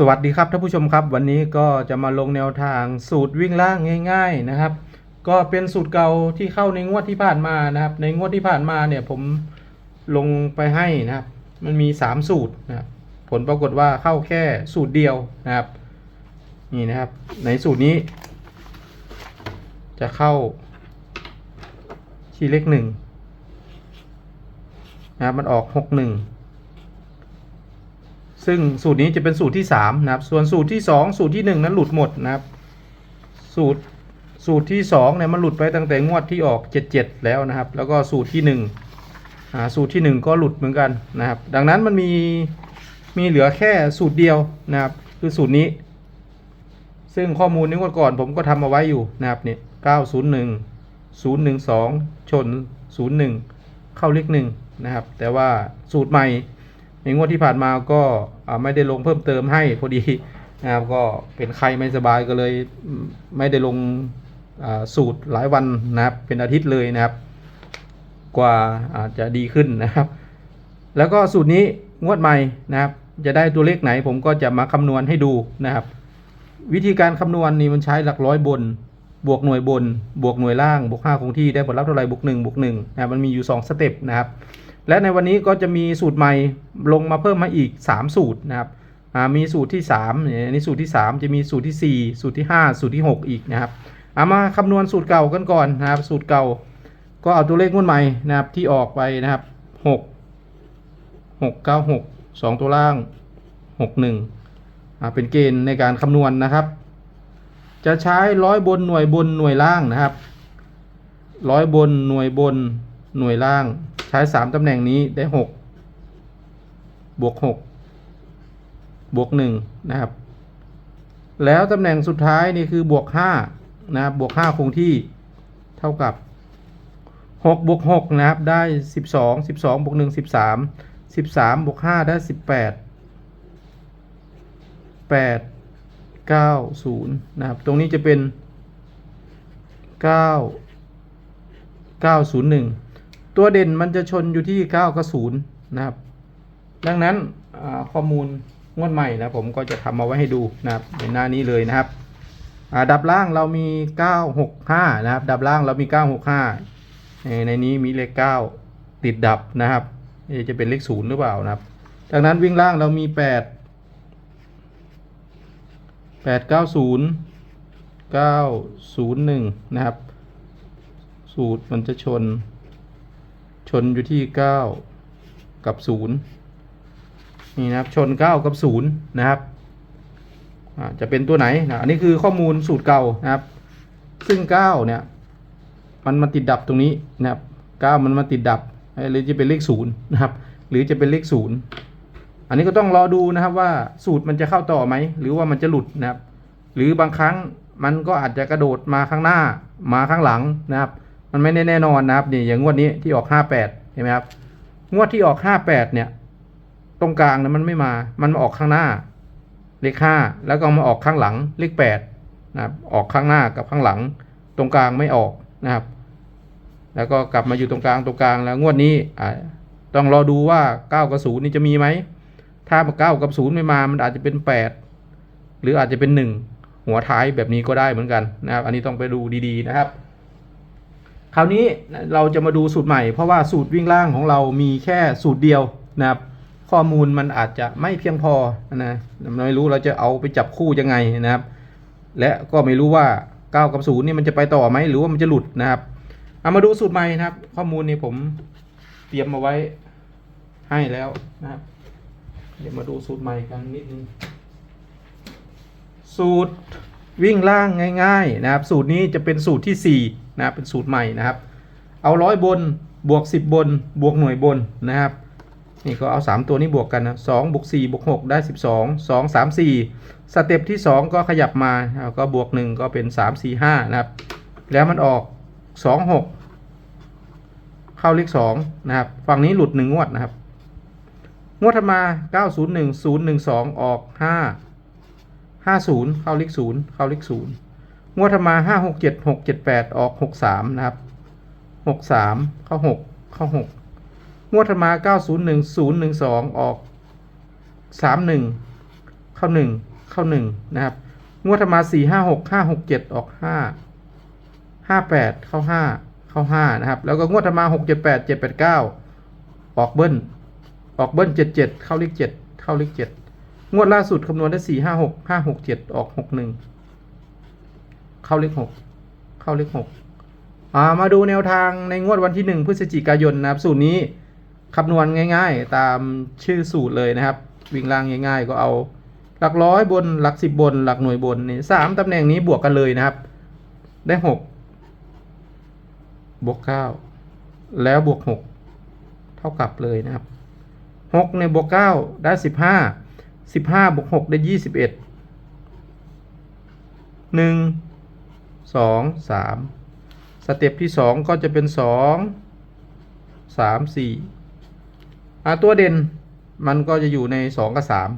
สวัสดีครับท่านผู้ชมครับ วันนี้ก็จะมาลงแนวทางสูตรวิ่งล่างง่าย ๆนะครับ ก็เป็นสูตรเก่าที่เข้าในงวดที่ผ่านมานะครับ ในงวดที่ผ่านมาเนี่ยผมลงไปให้นะครับ มันมี 3 สูตรนะครับผลปรากฏว่าเข้าแค่สูตรเดียวนะครับนี่นะครับ ในสูตรนี้ จะเข้าที่เลขหนึ่งนะครับมันออกหกหนึ่ง ซึ่งสูตรนี้จะเป็นสูตรที่3นะครับ ส่วนสูตรที่ 2 สูตรที่ 1 นั้นหลุดหมดนะครับ สูตรสูตรที่2เนี่ยมันหลุดไปตั้งแต่งวดที่ออก 77 แล้วนะครับ แล้วก็สูตรที่1อ่าสูตรที่ 1 ก็หลุดเหมือนกันนะครับ ดังนั้นมันมีมีเหลือแค่สูตรเดียวนะครับ คือสูตรนี้ ซึ่งข้อมูลนี้งวดก่อนผมก็ทำเอาไว้อยู่นะครับเนี่ย901 012 ชน 01 เข้าเลขหนึ่งนะครับ แต่ว่าสูตรใหม่ ในงวดที่ผ่านมาก็ไม่ได้ลงเพิ่มเติมให้พอดีนะครับก็เป็นใครไม่สบายก็เลยไม่ได้ลงสูตรหลายวันนะครับเป็นอาทิตย์เลยนะครับ กว่าอาจจะดีขึ้นนะครับ แล้วก็สูตรนี้งวดใหม่นะครับ จะได้ตัวเลขไหนผมก็จะมาคำนวณให้ดูนะครับ วิธีการคำนวณนี่มันใช้หลักร้อยบน บวกหน่วยบน บวกหน่วยล่าง บวก5คงที่ได้ผลลัพธ์เท่าไหร่บวก1บวก1นะมันมีอยู่ 2 สเต็ปนะครับ และในวันนี้ก็จะมีสูตรใหม่ลงมาเพิ่มมาอีก 3 สูตรนะครับอ่ามีสูตรที่3เนี่ยอันนี้สูตรที่ 3 จะมีสูตรที่ 4 สูตรที่ 5 สูตรที่ 6 อีกนะครับเอามาคำนวณสูตรเก่ากันก่อนนะครับ สูตรเก่าก็เอาตัวเลขงวดใหม่นะครับที่ออกไปนะครับ 6 6 9 6 2 ตัวล่าง 6 1อ่าเป็นเกณฑ์ในการคำนวณนะครับ จะใช้ร้อยบนหน่วยบนหน่วยล่างนะครับร้อยบนหน่วยบนหน่วยล่าง ใช้สามตำแหน่งนี้ได้หกบวกหกบวกหนึ่งนะครับ แล้วตำแหน่งสุดท้ายนี่คือบวกห้านะครับบวกห้าคงที่เท่ากับหกบวกหกนะครับได้สิบสองสิบสองบวกหนึ่งสิบสามสิบสามบวกห้าได้สิบแปดแปดเก้าศูนย์นะครับ ตรงนี้จะเป็นเก้าเก้าศูนย์หนึ่ง ตัวเด่นมันจะชนอยู่ที่ 9 กับ0นะครับ ดังนั้นข้อมูลงวดใหม่นะผมก็จะทำมาไว้ให้ดูนะครับในหน้านี้เลยนะครับดับล่างเรามี 965 นะครับ ดับล่างเรามี 965 ในในนี้มีเลข 9 ติดดับนะครับจะเป็นเลข0หรือเปล่านะครับดังนั้นวิ่งล่างเรามี 8 890 901 นะครับ สูตรมันจะชน ชนอยู่ที่ 9 กับ 0 นี่นะครับชน 9 กับ 0 นะครับจะเป็นตัวไหนนะอันนี้คือข้อมูลสูตรเก่านะครับ ซึ่ง 9 เนี่ย มันมาติดดับตรงนี้นะครับ 9 มันมาติดดับหรือจะเป็นเลข 0 นะครับ หรือจะเป็นเลข 0 อันนี้ก็ต้องรอดูนะครับว่าสูตรมันจะเข้าต่อไหม หรือว่ามันจะหลุดนะครับ หรือบางครั้งมันก็อาจจะกระโดดมาข้างหน้ามาข้างหลังนะครับ มันไม่แน่นอนนะครับนี่อย่างงวดนี้ที่ออกห้าแปดเห็นไหมครับงวดที่ออกห้าแปดเนี่ย ตรงกลางเนี่ยมันไม่มา มันมาออกข้างหน้า เลขห้าแล้วก็มาออกข้างหลังเลขแปดนะครับออกข้างหน้ากับข้างหลัง ตรงกลางไม่ออกนะครับ แล้วก็กลับมาอยู่ตรงกลางตรงกลางแล้วงวดนี้อ่าต้องรอดูว่าเก้ากับศูนย์นี่จะมีไหม ถ้าเก้ากับศูนย์ไม่มา มันอาจจะเป็นแปดหรืออาจจะเป็นหนึ่งหัวท้ายแบบนี้ก็ได้เหมือนกันนะครับ อันนี้ต้องไปดูดีๆนะครับ คราวนี้เราจะมาดูสูตรใหม่เพราะว่าสูตรวิ่งล่างของเรามีแค่สูตรเดียวนะครับ ข้อมูลมันอาจจะไม่เพียงพอนะไม่รู้เราจะเอาไปจับคู่ยังไงนะครับ และก็ไม่รู้ว่า9กับ0นี่มันจะไปต่อไหมหรือว่ามันจะหลุดนะครับเอามาดูสูตรใหม่นะครับ ข้อมูลนี่ผมเตรียมมาไว้ให้แล้วนะครับ เดี๋ยวมาดูสูตรใหม่กันนิดนึงสูตร วิ่งล่างง่ายๆนะครับ สูตรนี้จะเป็นสูตรที่4นะครับเป็นสูตรใหม่นะครับ เอาร้อยบนบวก 10 บน บวกหน่วยบนนะครับ นี่ก็เอา 3 ตัวนี้บวกกันนะ2บวก4บวก6ได้ 12 2 3 4 สเต็ปที่ 2 ก็ขยับมาแล้วก็บวก 1 ก็เป็น 3 4 5 นะครับ แล้วมันออก 2 6 เข้าเลข2นะครับ ฝั่งนี้หลุด 1 งวดนะครับ งวดถัดมา 901 012 ออก 5 50เข้าเลข0เข้าเลข0งวดถัดมา567 678ออก63นะครับ63เข้า6เข้า6งวดถัดมา901 012องออก31เข้าหนึ่งเข้าหนึ่งนะครับ งวดถัดมาสี่ห้าหกห้าหกเจ็ดออกห้าห้าแปดเข้าห้าเข้าห้านะครับ แล้วก็งวดถัดมาหกเจ็ดแปดเจ็ดแปดเก้าออกเบิ้ลออกเบิ้ลเจ็ดเจ็ดเข้าเลขเจ็ดเข้าเลขเจ็ด งวดล่าสุดคำนวณได้สี่ห้าหกห้าหกเจ็ดออกหกหนึ่งเข้าเลขหกเข้าเลขหกอ่ามาดูแนวทางในงวดวันที่หนึ่งพฤศจิกายนนะครับ สูตรนี้คำนวณง่าย ๆ ตามชื่อสูตรเลยนะครับ วิ่งล่างง่าย ๆ ก็เอา หลักร้อยบนหลักสิบบน หลักหน่วยบนนี่สามตำแหน่งนี้บวกกันเลยนะครับ ได้หกบวกเก้าแล้วบวกหกเท่ากับเลยนะครับหกในบวกเก้าได้สิบห้า สิบห้าบวกหกได้ยี่สิบเอ็ดหนึ่งสองสามสเต็ปที่สองก็จะเป็นสองสามสี่อ่าตัวเด่นมันก็จะอยู่ในสองกับสาม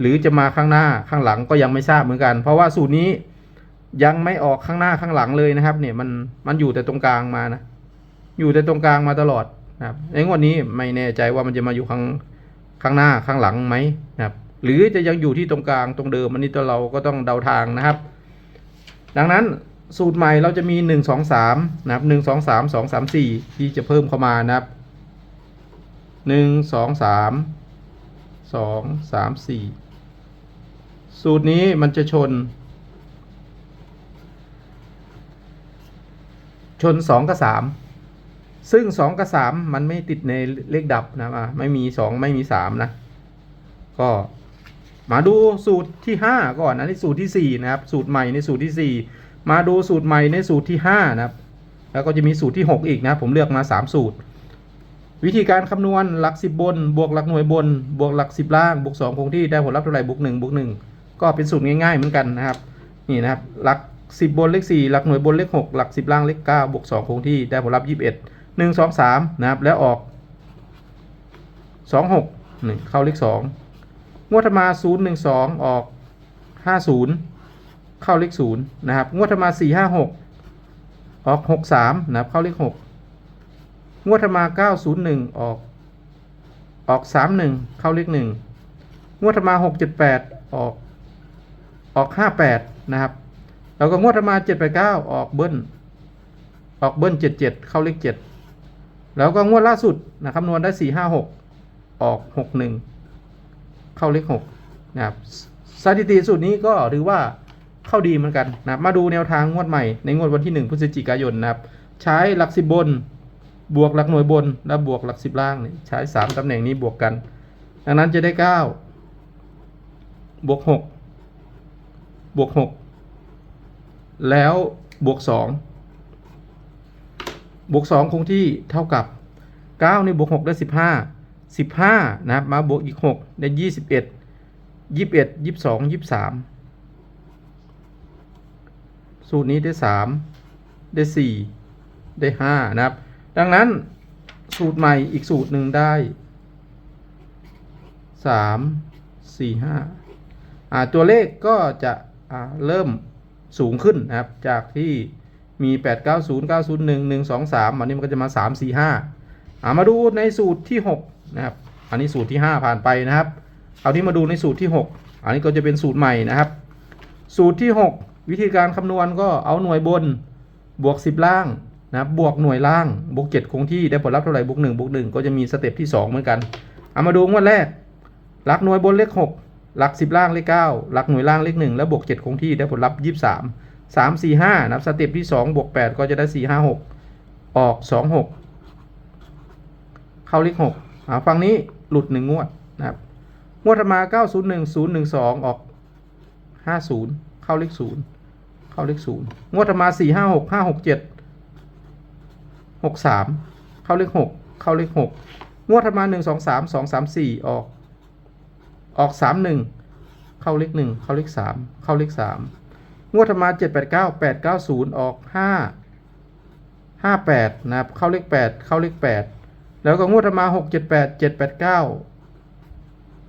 หรือจะมาข้างหน้าข้างหลังก็ยังไม่ทราบเหมือนกัน เพราะว่าสูตรนี้ยังไม่ออกข้างหน้าข้างหลังเลยนะครับ เนี่ยมันมันอยู่แต่ตรงกลางมานะ อยู่แต่ตรงกลางมาตลอดนะครับในงวดนี้ไม่แน่ใจว่ามันจะมาอยู่ข้างข้างหน้าข้างหลังไหมนะครับ หรือจะยังอยู่ที่ตรงกลางตรงเดิมอันนี้ตัวเราก็ต้องเดาทางนะครับ ดังนั้นสูตรใหม่เราจะมีหนึ่งสองสามนะครับหนึ่งสองสามสองสามสี่ที่จะเพิ่มเข้ามานะครับหนึ่งสองสามสองสามสี่สูตรนี้มันจะชน ชนสองกับสามซึ่งสองกับสามมันไม่ติดในเลขดับนะไม่มีสองไม่มีสามนะ ก็ มาดูสูตรที่ห้าก่อนอันนี้สูตรที่สี่นะครับ สูตรใหม่ในสูตรที่สี่มาดูสูตรใหม่ในสูตรที่ห้านะครับ แล้วก็จะมีสูตรที่หกอีกนะผมเลือกมาสามสูตร วิธีการคำนวณหลักสิบบน บวกหลักหน่วยบน บวกหลักสิบล่าง บวกสองคงที่ได้ผลลัพธ์เท่าไหร่บวกหนึ่งบวกหนึ่งก็เป็นสูตรง่ายๆเหมือนกันนะครับ นี่นะครับ หลักสิบบนเลขสี่หลักหน่วยบนเลขหกหลักสิบล่างเลขเก้าบวกสองคงที่ได้ผลลัพธ์ยี่สิบเอ็ดหนึ่งสองสามนะครับ แล้วออกสองหกหนึ่งเข้าเลขสอง วดธรรมาศูนย์หนึ่งสองออกห้าศูนย์เข้าเลขศูนย์นะครับ งวดธรรมาสี่ห้าหกออกหกสามนะครับ เข้าเลขหกงวดธรรมา901ออกออก31เข้าเลข1งงวดธรรมา678ออกออก58นะครับ แล้วก็งวดธรรมา789ออกเบิ้ลออกเบิ้ล77เจ็ดเข้าเลข7แล้วก็งวดล่าสุดนะคำนวณได้456ออก61 เข้าเลข6นะครับสถิติสูตรนี้ก็ถือว่าเข้าดีเหมือนกันนะมาดูแนวทางงวดใหม่ในงวดวันที่ 1พฤศจิกายนนะครับ ใช้หลักสิบบน บวกหลักหน่วยบน และบวกหลักสิบล่างนี่ใช้สามตำแหน่งนี้บวกกัน ดังนั้นจะได้เก้าบวกหกบวกหกแล้วบวกสองบวกสองคงที่เท่ากับเก้านี่บวกหกได้สิ บห้าสิบห้านะครับ มาบวกอีกหกได้ยี่สิบเอ็ดยี่สิบเอ็ดยี่สิบสองยี่สิบสามสูตรนี้ได้สามได้สี่ได้ห้านะครับ ดังนั้นสูตรใหม่อีกสูตรหนึ่งได้สามสี่ห้าอ่าตัวเลขก็จะเริ่มสูงขึ้นนะครับ จากที่มี 8 9 0 9 0 1 1 2 3อันนี้มันก็จะมา 3 4 5อ่ามาดูในสูตรที่ 6 นะครับ อันนี้สูตรที่ 5 ผ่านไปนะครับ เอาที่มาดูในสูตรที่ 6 อันนี้ก็จะเป็นสูตรใหม่นะครับ สูตรที่ 6 วิธีการคำนวณก็เอาหน่วยบนบวก 10 ล่างนะครับบวกหน่วยล่างบวกเจ็ดคงที่ได้ผลลัพธ์เท่าไหร่บวกหนึ่งบวกหนึ่งก็จะมีสเต็ปที่สองเหมือนกัน เอามาดูงวดแรก หลักหน่วยบนเลขหกหลักสิบล่างเลขเก้าหลักหน่วยล่างเลขหนึ่งแล้วบวกเจ็ดคงที่ได้ผลลัพธ์ยี่สิบสามสามสี่ห้านับสเต็ปที่สองบวกแปดก็จะได้สี่ห้าหกออกสองหกเข้าเลขหก ฝั่งนี้หลุดหนึ่งงวดนะครับ งวดถัดมาเก้าศูนย์หนึ่งศูนย์หนึ่งสองออกห้าศูนย์เข้าเลขศูนย์เข้าเลขศูนย์งวดถัดมาสี่ห้าหกห้าหกเจ็ดหกสามเข้าเลขหกเข้าเลขหกงวดถัดมาหนึ่งสองสามสองสามสี่ออก ออกสามหนึ่งเข้าเลขหนึ่งเข้าเลขสามเข้าเลขสามงวดถัดมาเจ็ดแปดเก้าแปดเก้าศูนย์ออกห้าห้าแปดนะครับ เข้าเลขแปดเข้าเลขแปด แล้วก็งวดมาหกเจ็ดแปดเจ็ดแปดเก้า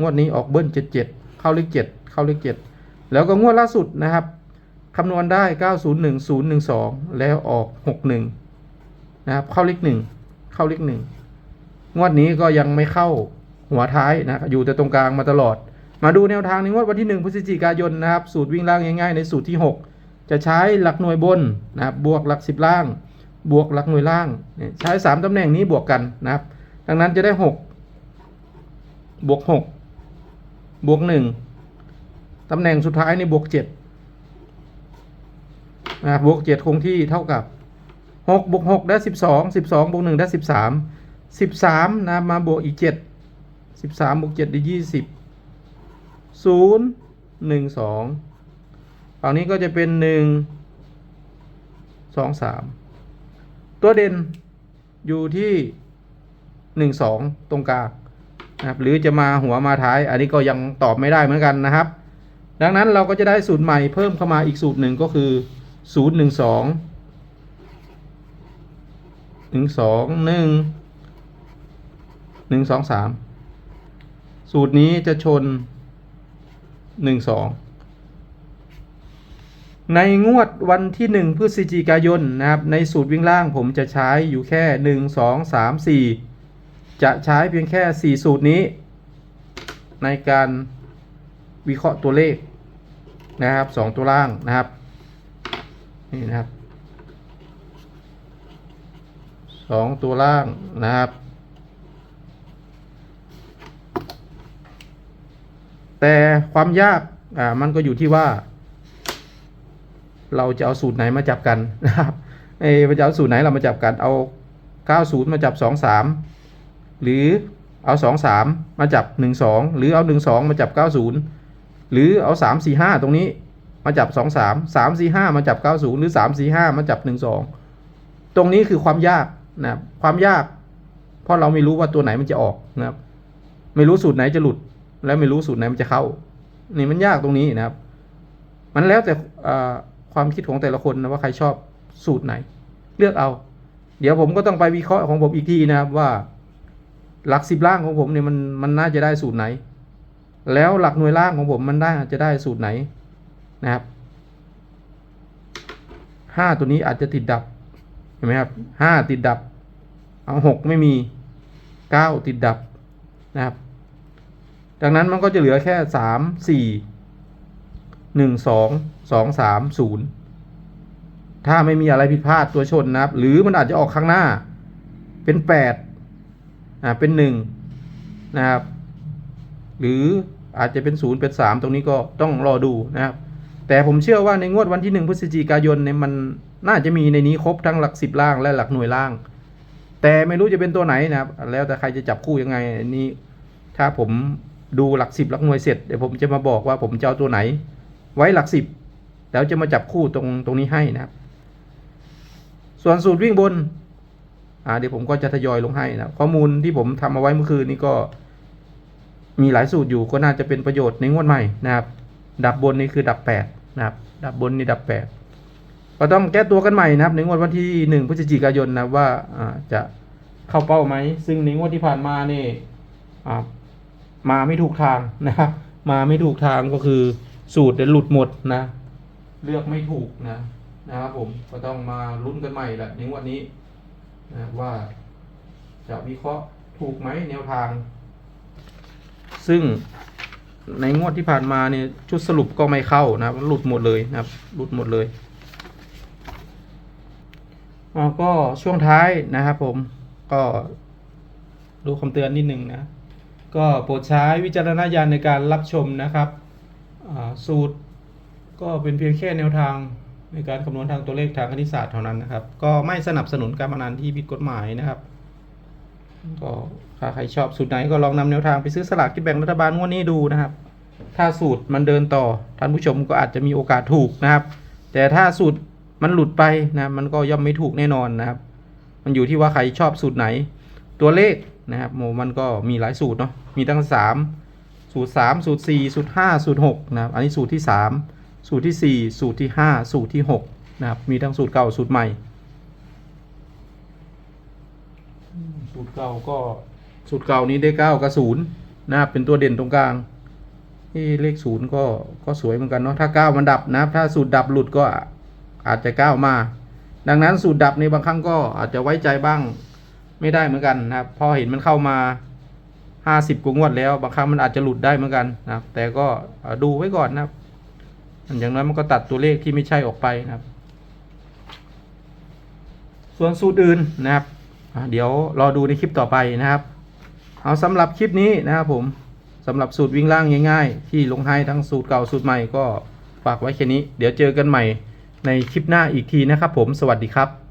งวดนี้ออกเบิ้ลเจ็ดเจ็ดเข้าเลขเจ็ดเข้าเลขเจ็ดแล้วก็งวดล่าสุดนะครับคำนวณได้เก้าศูนย์หนึ่งศูนย์หนึ่งสองแล้วออกหกหนึ่งนะครับเข้าเลขหนึ่งเข้าเลขหนึ่งงวดนี้ก็ยังไม่เข้าหัวท้ายนะอยู่แต่ตรงกลางมาตลอด มาดูแนวทางในงวดวันที่ 1พฤศจิกายนนะครับ สูตรวิ่งล่างง่ายๆในสูตรที่ 6 จะใช้หลักหน่วยบนนะครับบวกหลัก 10 ล่าง บวกหลักหน่วยล่าง ใช้ 3 ตำแหน่งนี้บวกกันนะครับ ดังนั้นจะได้ 6 บวก 6 บวก 1 ตำแหน่งสุดท้ายในบวก7นะบวก 7 คงที่เท่ากับ 6 บวก 6 ได้ 12 12 บวก 1 ได้ 13 13 นะ มาบวกอีก 7 13 บวก 7 ได้ 20ศูนย์หนึ่งสองฝั่งนี้ก็จะเป็นหนึ่งสองสาม ตัวเด่นอยู่ที่หนึ่งสองตรงกลางนะครับหรือจะมาหัวมาท้าย อันนี้ก็ยังตอบไม่ได้เหมือนกันนะครับ ดังนั้นเราก็จะได้สูตรใหม่เพิ่มเข้ามาอีกสูตรหนึ่งก็คือศูนย์หนึ่งสองหนึ่งสองหนึ่งหนึ่งสองสามสูตรนี้จะชนหนึ่งสอง ในงวดวันที่หนึ่งพฤศจิกายนนะครับ ในสูตรวิ่งล่างผมจะใช้อยู่แค่หนึ่งสองสามสี่จะใช้เพียงแค่สี่สูตรนี้ ในการวิเคราะห์ตัวเลขนะครับสองตัวล่างนะครับนี่นะครับสองตัวล่างนะครับ แต่ความยากอ่ามันก็อยู่ที่ว่า เราจะเอาสูตรไหนมาจับกันนะครับเออจะเอาสูตรไหนเรามาจับกันเอา 90 มาจับ 23 หรือเอา 23 มาจับ 12 หรือเอา 12 มาจับ 90 หรือเอา 345 ตรงนี้มาจับ 23 345 มาจับ 90 หรือ 345 มาจับ 12 ตรงนี้คือความยากนะครับความยาก เพราะเราไม่รู้ว่าตัวไหนมันจะออกนะครับไม่รู้สูตรไหนจะหลุด แล้วไม่รู้สูตรไหนมันจะเข้า นี่มันยากตรงนี้นะครับ มันแล้วแต่ ความคิดของแต่ละคนนะว่าใครชอบสูตรไหน เลือกเอา เดี๋ยวผมก็ต้องไปวิเคราะห์ของผมอีกทีนะครับว่า หลักสิบล่างของผมเนี่ยมันมันน่าจะได้สูตรไหน แล้วหลักหน่วยล่างของผมมันได้จะได้สูตรไหนนะครับห้าตัวนี้อาจจะติดดับเห็นไหมครับห้าติดดับ เอาหกไม่มีเก้าติดดับนะครับ ดังนั้นมันก็จะเหลือแค่สามสี่ หนึ่งสองสองสามศูนย์ถ้าไม่มีอะไรผิดพลาดตัวชนนะครับ หรือมันอาจจะออกข้างหน้า เป็นแปดอ่าเป็นหนึ่งนะครับ หรืออาจจะเป็นศูนย์เป็นสามตรงนี้ก็ต้องรอดูนะครับ แต่ผมเชื่อว่าในงวดวันที่หนึ่งพฤศจิกายนเนี่ยมันน่าจะมีในนี้ครบทั้งหลักสิบล่างและหลักหน่วยล่าง แต่ไม่รู้จะเป็นตัวไหนนะครับ แล้วแต่ใครจะจับคู่ยังไงนนี้ ถ้าผมดูหลักสิบหลักหน่วยเสร็จเดี๋ยวผมจะมาบอกว่าผมจะเอาตัวไหน ไว้หลักสิบแล้วจะมาจับคู่ตรงตรงนี้ให้นะครับ ส่วนสูตรวิ่งบนอ่าเดี๋ยวผมก็จะทยอยลงให้นะข้อมูลที่ผมทำเอาไว้เมื่อคืนนี้ก็ มีหลายสูตรอยู่ก็น่าจะเป็นประโยชน์ในงวดใหม่นะครับ ดับบนนี่คือดับแปดนะครับ ดับบนนี่ดับแปดก็ต้องแก้ตัวกันใหม่นะครับ ในงวดวันที่หนึ่งพฤศจิกายนนะว่าอ่าจะเข้าเป้าไหม ซึ่งในงวดที่ผ่านมานี่อ่ามาไม่ถูกทางนะครับ มาไม่ถูกทางก็คือ สูตรเดี๋ยวหลุดหมดนะ เลือกไม่ถูกนะนะครับผมก็ต้องมาลุ้นกันใหม่แหละในงวันนี้นะว่าจะวิเคราะห์ถูกไหมแนวทาง ซึ่งในงวดที่ผ่านมาเนี่ยชุดสรุปก็ไม่เข้านะหลุดหมดเลยนะครับหลุดหมดเลยอ๋อก็ช่วงท้ายนะครับผมก็ดูคำเตือนนิดนึงนะ ก็โปรดใช้วิจารณญาณในการรับชมนะครับ สูตรก็เป็นเพียงแค่แนวทางในการคำนวณทางตัวเลขทางคณิตศาสตร์เท่านั้นนะครับ ก็ไม่สนับสนุนการพนันที่ผิดกฎหมายนะครับ ก็ถ้าใครชอบสูตรไหนก็ลองนำแนวทางไปซื้อสลากกินแบ่งรัฐบาลงวดนี้ดูนะครับ ถ้าสูตรมันเดินต่อท่านผู้ชมก็อาจจะมีโอกาสถูกนะครับ แต่ถ้าสูตรมันหลุดไปนะมันก็ย่อมไม่ถูกแน่นอนนะครับ มันอยู่ที่ว่าใครชอบสูตรไหน ตัวเลขนะครับโมมันก็มีหลายสูตรเนาะมีตั้งสาม สูตรสามสูตรสี่สูตรห้าสูตรหกนะครับ อันนี้สูตรที่สามสูตรที่สี่สูตรที่ห้าสูตรที่หกนะครับ มีทั้งสูตรเก่าสูตรใหม่ สูตรเก่าก็สูตรเก่านี้ได้เก้ากับศูนย์นะครับ เป็นตัวเด่นตรงกลางที่เลขศูนย์ก็ก็สวยเหมือนกันเนาะ ถ้าเก้ามันดับนะครับ ถ้าสูตรดับหลุดก็อาจจะเก้ามา ดังนั้นสูตรดับในบางครั้งก็อาจจะไว้ใจบ้างไม่ได้เหมือนกันนะครับ พอเห็นมันเข้ามา ห้าสิบกว่างวดแล้ว บางครั้งมันอาจจะหลุดได้เหมือนกันนะครับ แต่ก็ดูไว้ก่อนนะครับ อย่างน้อยมันก็ตัดตัวเลขที่ไม่ใช่ออกไปนะครับ ส่วนสูตรอื่นนะครับ เดี๋ยวรอดูในคลิปต่อไปนะครับ เอาสำหรับคลิปนี้นะครับผมสำหรับสูตรวิ่งล่างง่ายๆ ที่ลงให้ทั้งสูตรเก่าสูตรใหม่ก็ฝากไว้แค่นี้ เดี๋ยวเจอกันใหม่ในคลิปหน้าอีกทีนะครับผม สวัสดีครับ